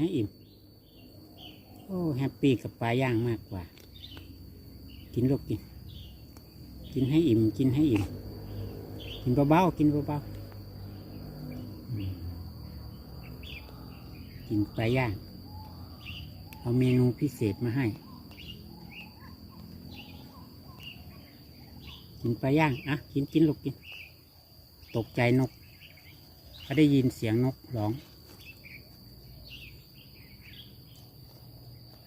ให้อิ่ม โอ้แฮปปี้กับปลาย่างมากกว่า กินลูกกิน กินให้อิ่ม กินให้อิ่ม กินเบาๆกินเบาๆกินปลาย่าง เอาเมนูพิเศษมาให้ กินปลาย่างอะกินกินลูกกิน ตกใจนกเขาได้ยินเสียงนกร้อง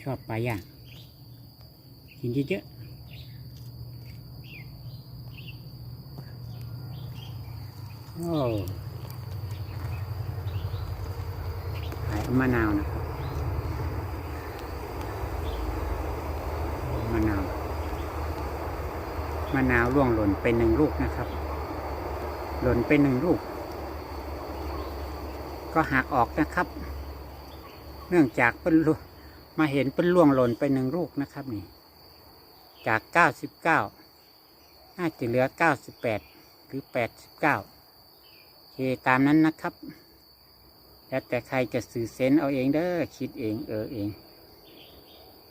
ชอบปลาย่างกินเยอะๆโอ้ขายมะนาวนะครับมะนาว มะนาวร่วงหล่นไปหนึ่งลูกนะครับ หล่นไปหนึ่งลูก ก็หักออกนะครับ เนื่องจากเป็นลูก มาเห็นเป็นล่วงหล่นไปหนึ่งลูกนะครับนี่ จากเก้าสิบเก้าน่าจะเหลือเก้าสิบแปดหรือแปดสิบเก้าเคตามนั้นนะครับ แล้วแต่ใครจะสื่อเซนเอาเองเด้อคิดเองเออเอง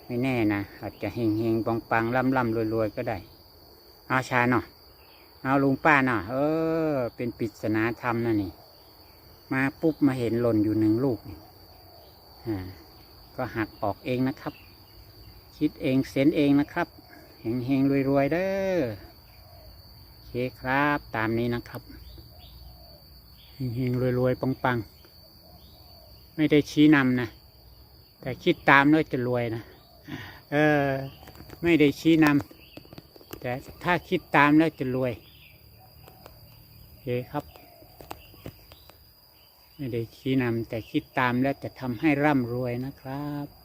ไม่แน่นะอาจจะเฮงเฮงปังปังล่ำล่ำรวยรวยๆก็ได้ เอาชาเนาะเอาลุงป้าเนาะเออ เป็นปริศนาธรรมนะนี่ มาปุ๊บมาเห็นหล่นอยู่หนึ่งลูกนี่อ่า ก็หักออกเองนะครับ คิดเองเซนเองนะครับเฮงเฮงรวยรวยๆเด้อโอเคครับ ตามนี้นะครับเฮงเฮงรวยรวยปังปังๆ ไม่ได้ชี้นำนะ แต่คิดตามแล้วจะรวยนะ เออ ไม่ได้ชี้นำแต่ถ้าคิดตามแล้วจะรวยโอเคครับ ไม่ได้ชี้นำแต่คิดตามแล้วจะทำให้ร่ำรวยนะครับ